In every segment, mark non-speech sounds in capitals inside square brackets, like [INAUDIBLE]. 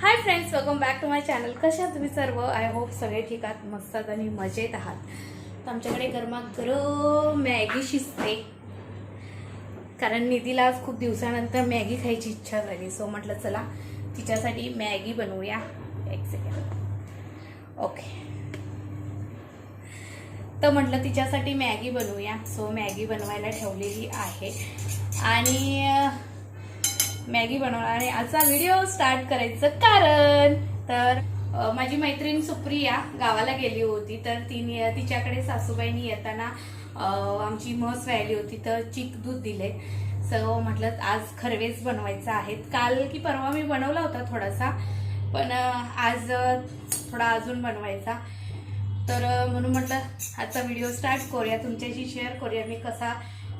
Hi friends welcome back to my channel कशा आहात तुम्ही सर्व? आय होप सगळे ठीक आहात मस्त आणि मजेत आहात. तर आमच्याकडे गरमागरम मॅगी शिजते. कारण निधीला आज खूप दिवसानंतर मॅगी खायची इच्छा झाली. सो म्हटलं चला तिच्यासाठी मॅगी बनवूया. एक सेकंड ओके तर म्हटलं तिच्यासाठी मॅगी बनवूया. सो मॅगी बनवायला ठेवलेली आहे. आणि मॅगी बनवणार आणि आजचा व्हिडिओ स्टार्ट करायचं कारण तर माझी मैत्रीण सुप्रिया गावाला गेली होती तर तिने तिच्याकडे सासूबाईंनी येताना आमची म्हस व्हायली होती तर चीक दूध दिले. सो म्हटलं आज खरवेच बनवायचं आहेत काल की परवा मी बनवला होता थोडासा पण आज थोडा अजून बनवायचा. तर म्हणून म्हटलं आजचा व्हिडिओ स्टार्ट करूया. तुमच्याशी शेअर करूया मी कसा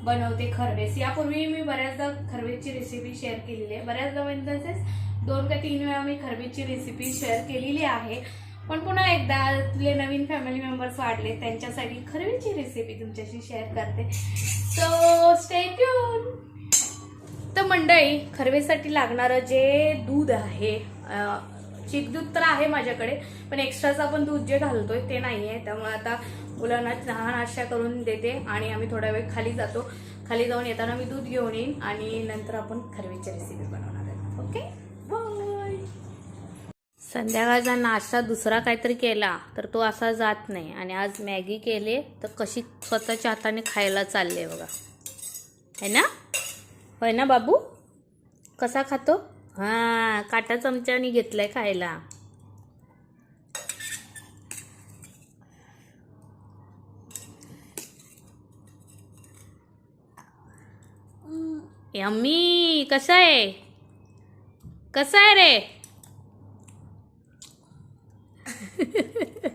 बनवते खरवेस. यापूर्वी मी बऱ्याचदा खरवेजची रेसिपी शेअर केलेली आहे. बऱ्याचदा म्हणजे तसेच दोन का तीन वेळा मी खरवेसची रेसिपी शेअर केलेली आहे. पण पुन्हा एकदा आपले नवीन फॅमिली मेंबर्स वाढले त्यांच्यासाठी खरवेसची रेसिपी तुमच्याशी शेअर करते. सो स्टे ट्यून तर मंडळी खरवेसाठी लागणारं जे दूध आहे चिक दूध तर आहे माझ्याकडे पण एक्स्ट्राचं आपण दूध जे घालतोय ते नाही आहे त्यामुळे आता मुलांना चहा नाश्ता करून देते आणि आम्ही थोडा वेळ खाली जातो. खाली जाऊन येताना मी दूध घेऊन येईन आणि नंतर आपण खरवीची रेसिपी बनवणार आहोत ओके बाय संध्याकाळचा नाश्ता दुसरा काहीतरी केला तर तो असा जात नाही. आणि आज मॅगी केले तर कशी स्वतःच्या हाताने खायला चालले बघा. है ना? होय ना बाबू? कसा खातो? हां काटा चमच्याने घेतलाय खायला. यम्मी कसं आहे? कसं आहे रे? [LAUGHS]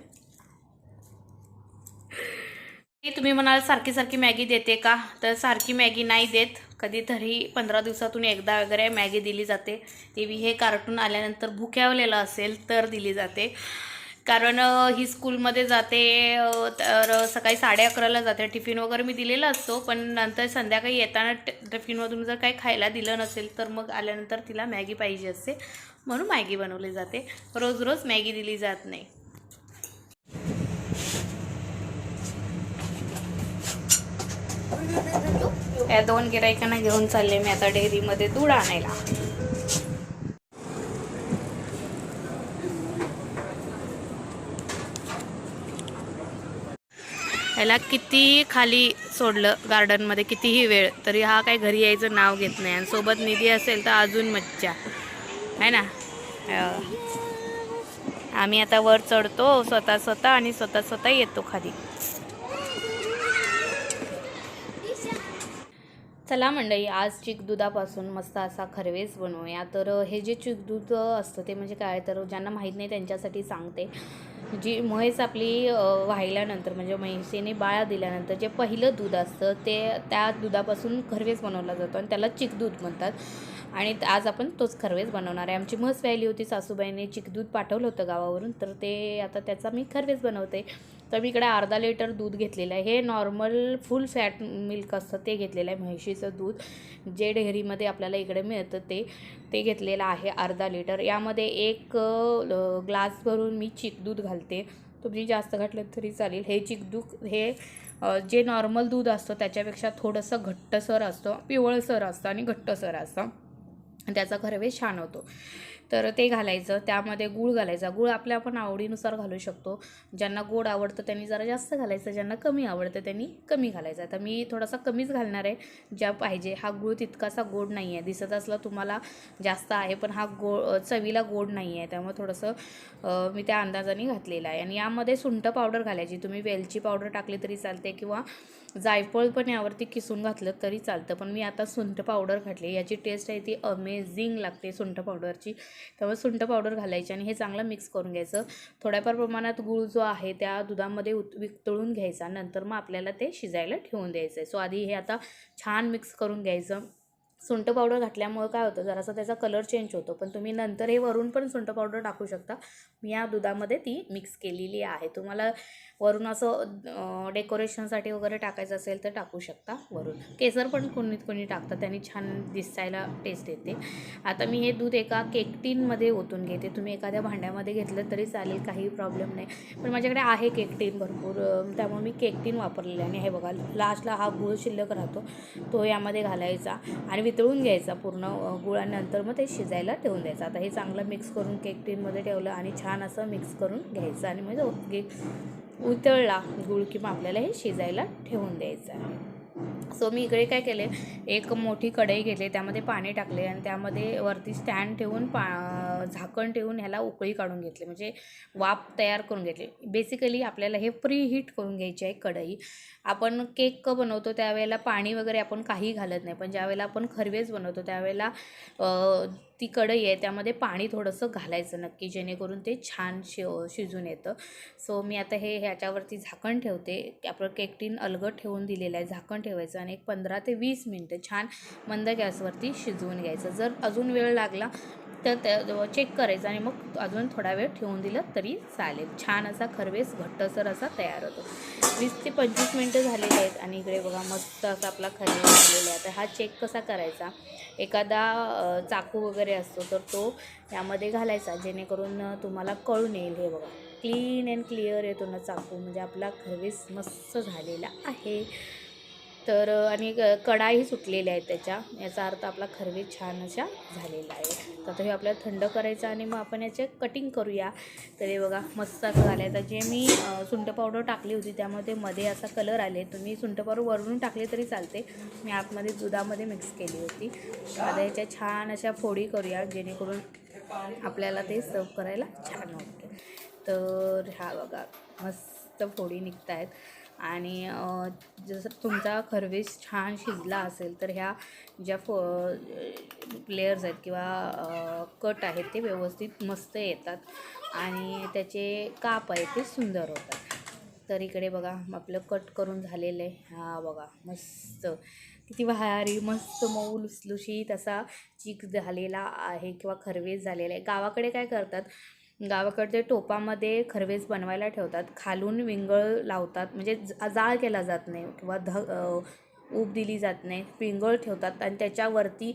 तुम्ही म्हणाल सारखी सारखी मॅगी देते का? तर सारखी मॅगी नाही देत. कधीतरी पंधरा दिवसातून एकदा वगैरे मॅगी दिली जाते. ती हे कार्टून आल्यानंतर भुक्यावलेलं असेल तर दिली जाते. कारण ही स्कूलमध्ये जाते तर सकाळी साडे अकराला जाते. टिफिन वगैरे मी दिलेला असतो पण नंतर संध्याकाळी येताना ट- टिफिनमधून जर काही खायला दिलं नसेल तर मग आल्यानंतर तिला मॅगी पाहिजे असते. म्हणून मॅगी बनवली जाते. रोज रोज मॅगी दिली जात नाही. या दोन गिरायकांना घेऊन चालले मी आता डेअरीमध्ये दूध आणायला. याला किती खाली सोडलं गार्डनमध्ये कितीही वेळ तरी हा काही घरी यायचं नाव घेत नाही. आणि सोबत निधी असेल तर अजून मज्जा. आहे ना? आम्ही आता वर चढतो स्वतः स्वतः आणि स्वतः स्वतः येतो खाली. चला मंडळी आज चिक दुधापासून मस्त असा खरवेस बनवूया. तर हे जे चिक दूध असतं ते म्हणजे काय? तर ज्यांना माहीत नाही त्यांच्यासाठी सांगते. जी म्हैस आपली वाहिल्यानंतर म्हणजे म्हैसेने बाळा दिल्यानंतर जे पहिलं दूध असतं ते त्या दुधापासून खरवेस बनवला जातो आणि त्याला चिकदूध म्हणतात. आणि आज आपण तोच खरवेस बनवणार आहे. आमची म्हस व्हायली होती सासूबाईने चिकदूध पाठवलं होतं गावावरून तर ते आता त्याचा मी खरवेस बनवते. तर मी इकडे अर्धा लिटर दूध घेतलेलं आहे. हे नॉर्मल फुल फॅट मिल्क असतं ते घेतलेलं आहे म्हैशीचं दूध. जे डेअरीमध्ये आपल्याला इकडे मिळतं ते ते घेतलेलं आहे अर्धा लिटर. यामध्ये एक ग्लास भरून मी चिक दूध घालते. तुम्ही जास्त घातलं तरी चालेल. हे चिक दूध हे जे नॉर्मल दूध असतं त्याच्यापेक्षा थोडंसं घट्टसर असतं पिवळसर असतं आणि घट्टसर असतं. त्याचा खरवेस छान होतो. तर ते घालायचं त्यामध्ये गूळ घालायचा. गूळ आपल्या आपण आवडीनुसार घालू शकतो. ज्यांना गोड आवडतं त्यांनी जरा जास्त घालायचं ज्यांना कमी आवडतं त्यांनी कमी घालायचं. तर मी थोडासा कमीच घालणार आहे ज्या पाहिजे. हा गूळ तितकासा गोड नाही आहे दिसत असला तुम्हाला जास्त आहे पण हा गो चवीला गोड नाही आहे त्यामुळे थोडंसं मी त्या अंदाजाने घातलेलं आहे. आणि यामध्ये सुंठ पावडर घालायची. तुम्ही वेलची पावडर टाकली तरी चालते किंवा जायफळ पण यावरती किसून घातलं तरी चालतं. पण मी आता सुंठ पावडर घातली. याची टेस्ट आहे ती अमेझिंग लागते सुंठ पावडरची. त्यामुळे सुंठ पावडर घालायची आणि हे चांगलं मिक्स करून घ्यायचं. थोड्याफार प्रमाणात गूळ जो आहे त्या दुधामध्ये उत वितळून घ्यायचा. नंतर मग आपल्याला ते शिजायला ठेवून द्यायचं आहे सो आधी हे आता छान मिक्स करून घ्यायचं. सुंठ पावडर घातल्यामुळं काय होतं जरासा त्याचा कलर चेंज होतो. पण तुम्ही नंतर हे वरून पण सुंठ पावडर टाकू शकता. मी या दुधामध्ये ती मिक्स केलेली आहे. तुम्हाला वरून असं डेकोरेशनसाठी वगैरे टाकायचं असेल तर टाकू शकता वरून. केसर पण कुणीत कोणी टाकतात त्यांनी छान दिसायला टेस्ट येते. आता मी हे दूध एका केकटीनमध्ये ओतून घेते. तुम्ही एखाद्या भांड्यामध्ये घेतलं तरी चालेल काही प्रॉब्लेम नाही. पण माझ्याकडे आहे केकटीन भरपूर त्यामुळे मी केकटीन वापरलेली आणि हे बघा लास्टला हा गूळ शिल्लक राहतो तो यामध्ये घालायचा. आणि वितळून घ्यायचा पूर्ण अं, गुळानंतर मग ते शिजायला ठेवून द्यायचं. आता हे चांगलं मिक्स करून केक टीनमध्ये ठेवलं आणि छान असं मिक्स करून घ्यायचं आणि मग केक उतळला गुळ किंवा आपल्याला हे शिजायला ठेवून द्यायचं आहे. सो मी इकडे काय केले? एक मोठी कढई घेतली त्यामध्ये पाणी टाकले आणि त्यामध्ये वरती स्टँड ठेवून पा झाकण ठेवून ह्याला उकळी काढून घेतली. म्हणजे वाफ तयार करून घेतली. बेसिकली आपल्याला हे प्री हीट करून घ्यायची आहे कढई. आपण केक बनवतो त्यावेळेला पाणी वगैरे आपण काही घालत नाही. पण ज्यावेळेला आपण खरवेज बनवतो त्यावेळेला ती कढई आहे त्यामध्ये पाणी थोडंसं घालायचं नक्की जेणेकरून ते छान शि शिजून येतं. सो मी आता हे ह्याच्यावरती झाकण ठेवते. आपलं केक टीन ठेवून दिलेलं आहे. झाकण ठेवायचं आणि एक पंधरा ते वीस मिनटं छान मंद गॅसवरती शिजवून घ्यायचं. जर अजून वेळ लागला तर त्या चेक करायचं आणि मग अजून थोडा वेळ ठेवून दिलं तरी चालेल. छान असा खरवेस घट्टसर असा तयार होतो. वीस ते पंचवीस मिनटं झालेले आहेत आणि इकडे बघा मस्त असा आपला खरवेस झालेला आहे. तर हा चेक कसा करायचा? एखादा चाकू वगैरे असतो तर तो यामध्ये घालायचा जेणेकरून तुम्हाला कळून येईल हे बघा. क्लीन अँड क्लिअर येतो ना चाकू. म्हणजे आपला खरवेस मस्त झालेला आहे. तर आणि क- कडाही सुटलेल्या आहेत त्याच्या. याचा अर्थ आपला खरवे छान अशा झालेला आहे. तर आता हे आपल्याला थंड करायचं आणि मग आपण याचे कटिंग करूया. तर हे बघा मस्त असं झालं आहे तर जे मी सुंट सुंठ पावडर टाकली होती त्यामध्ये मध्ये असा कलर आले. तुम्ही सुंठ पावडर वरून टाकले तरी चालते. मी आतमध्ये दुधामध्ये मिक्स केली होती. आता याच्या छान अशा फोडी करूया जेणेकरून आपल्याला ते सर्व करायला छान वाटते. तर ह्या बघा मस्त फोडी निघत आहेत आणि जसं तुमचा खरवीस छान शिजला असेल तर ह्या ज्या फ लेअर्स आहेत किंवा कट आहेत ते व्यवस्थित मस्त येतात आणि त्याचे काप आहेत ते सुंदर होतात. तर इकडे बघा आपलं कट करून झालेलं आहे. हा बघा मस्त. किती भारी मस्त मऊ लुसलुशीत असा चीक झालेला आहे किंवा खरवेस झालेला आहे. गावाकडे काय करतात गावाकडे टोपामध्ये खरवेस बनवायला ठेवतात. खालून विंगळ लावतात. म्हणजे जाळ केला जात नाही किंवा ध ऊब दिली जात नाही. पिंगळ ठेवतात आणि त्याच्यावरती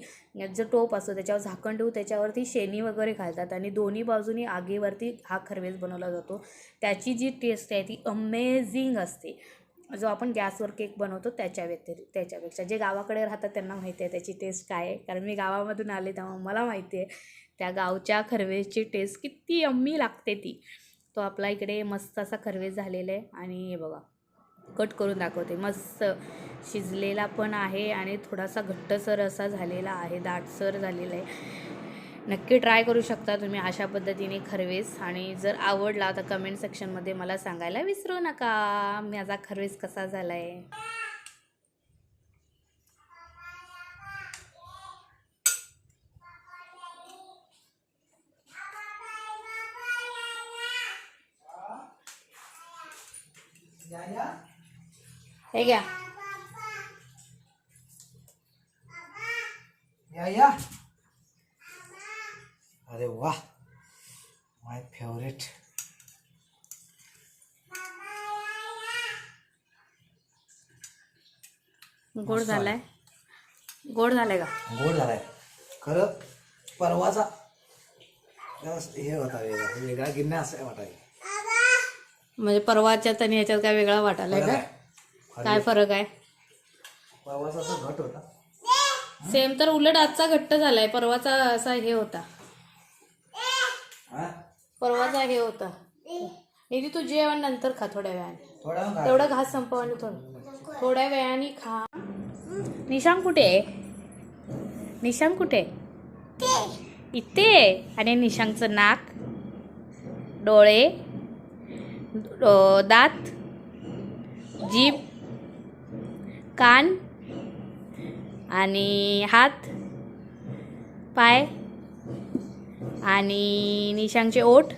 जो टोप असतो त्याच्यावर झाकण ठेवून त्याच्यावरती शेणी वगैरे घालतात आणि दोन्ही बाजूनी आगीवरती हा खरवेस बनवला जातो. त्याची जी टेस्ट आहे ती अमेझिंग असते. जो आपण गॅसवर केक बनवतो त्याच्या व्यतिरिक्त त्याच्यापेक्षा. जे गावाकडे राहतात त्यांना माहिती आहे त्याची टेस्ट काय आहे. कारण मी गावामधून आले तेव्हा मला माहिती आहे. त्या गावच्या खरवेसची टेस्ट किती अम्मी लागते ती. तो आपला इकडे मस्त असा खरवेस झालेला आहे. आणि हे बघा कट करून दाखवते. मस्त शिजलेला पण आहे आणि थोडासा घट्टसर असा झालेला आहे दाटसर झालेला आहे. नक्की ट्राय करू शकता तुम्ही अशा पद्धतीने खरवेस. आणि जर आवडला तर कमेंट सेक्शनमध्ये मला सांगायला विसरू नका. माझा खरवेस कसा झाला आहे हे घ्या. या या. अरे वा. माय फेवरेट गोड झालाय. गोड झालाय का? गोड झालाय. खरं परवाचा हे होता वेगळा. वेगळा गिन्ना असं वाटायला. म्हणजे परवाच्यात आणि ह्याच्यात काय वेगळा वाटायलाय फरक का. काय फरक आहे? परवाचा असं घट होता. सेम तर उलट आजचा घट्ट झालाय. परवाचा असा हे होता. हा? परवाचा हे होता. निधी तू जेवण नंतर खा थोड्या वेळाने. तेवढं घास संपव आणि थोडं. थोड्या वेळाने खा. निशांग कुठे आहे? निशांग कुठे आहे? इथे. आणि निशांगचं नाक डोळे दात जीभ कान आणि हात पाय आणि निशांगचे ओठ.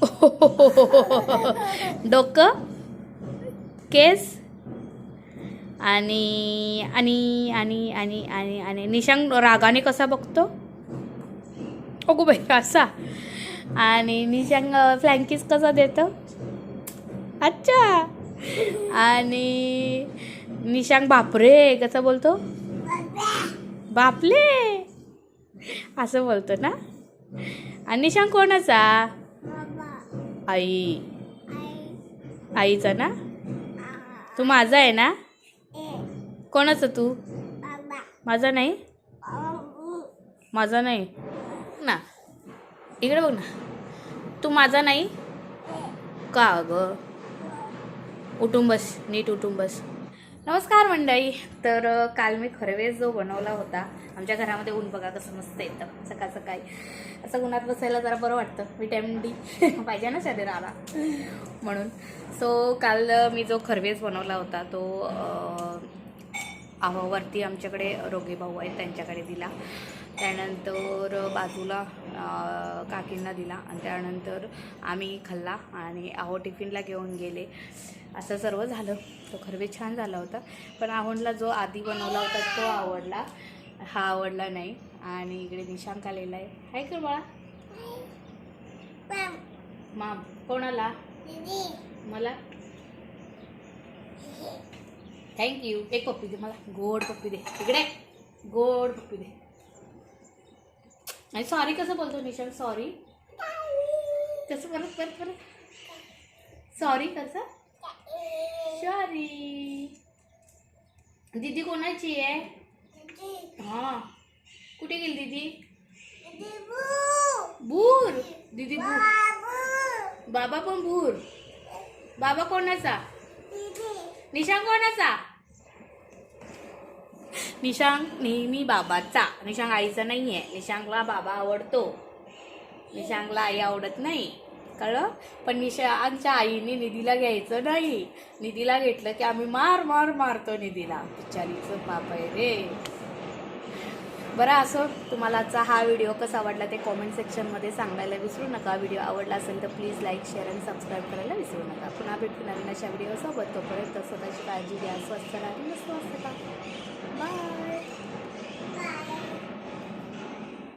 [LAUGHS] डोकं केस आणि आणि आणि आणि आणि आणि निशांग रागाने कसा बघतो? अगो बाई असा. आणि निशांग फ्लँकीस कसा देतो? अच्छा. आणि निशांग बापरे कसा बोलतो? बापले. असं बोलतो ना? आणि निशांग कोणाचा? आई. आईचा ना? तू माझा आहे ना? कोणाचं तू? माझा नाही? माझा नाही. ना. इकडे बघ ना. तू माझा नाही? का ग? उठून बस नीट उठून बस. नमस्कार मंडळी. तर काल मी खरवेज जो बनवला होता आमच्या घरामध्ये ऊन बघा कसं मस्त येतं सकाळ सकाळी. असं उन्हात बसायला जरा बरं वाटतं. विटॅमिन डी [LAUGHS] पाहिजे ना शरीराला. म्हणून. सो काल मी जो खरवेज बनवला होता तो अ, आहो वरती आमच्याकडे रोगे भाऊ आहेत त्यांच्याकडे दिला. त्यानंतर बाजूला काकींना दिला आणि त्यानंतर आम्ही खाल्ला आणि आहो टिफिनला घेऊन गेले. असं सर्व झालं. तो खरवे छान झाला होता. पण आहोंडला जो आधी बनवला होता तो आवडला. हा आवडला नाही. आणि इकडे निशांक आलेला आहे. हाय कर बाळा माम कोणाला? मला? थँक्यू एक पप्पी दे मला गोड पप्पी दे इकडे गोड पप्पी दे आणि सॉरी कसं बोलतो निशांक सॉरी कसं परत परत परत सॉरी कसं सॉरी दीदी कोणाची आहे हाँ कुठे गेली दीदी भूर दीदी भूर बाबा पण भूर बाबा कोणाचा निशांक कोणाचा? निशांक नेहमी बाबाचा. निशांक आईचा नाही आहे निशांकला बाबा आवडतो. निशांकला आई आवडत नाही. कळलं? पण निशांगच्या आईने निधीला घ्यायचं नाही. निधीला घेतलं की आम्ही मार मार मारतो निधीला. बिचारीचं बाप आहे रे. बरं असं तुम्हाला आजचा हा व्हिडिओ कसा आवडला ते कॉमेंट सेक्शनमध्ये सांगायला विसरू नका. व्हिडिओ आवडला असेल तर प्लीज लाईक शेअर आणि सबस्क्राईब करायला विसरू नका. पुन्हा भेटू नवीन अशा व्हिडिओसोबत तोपर्यंत स्वतःची काळजी घ्या. स्वस्त राहा. आणि मस्त का बाय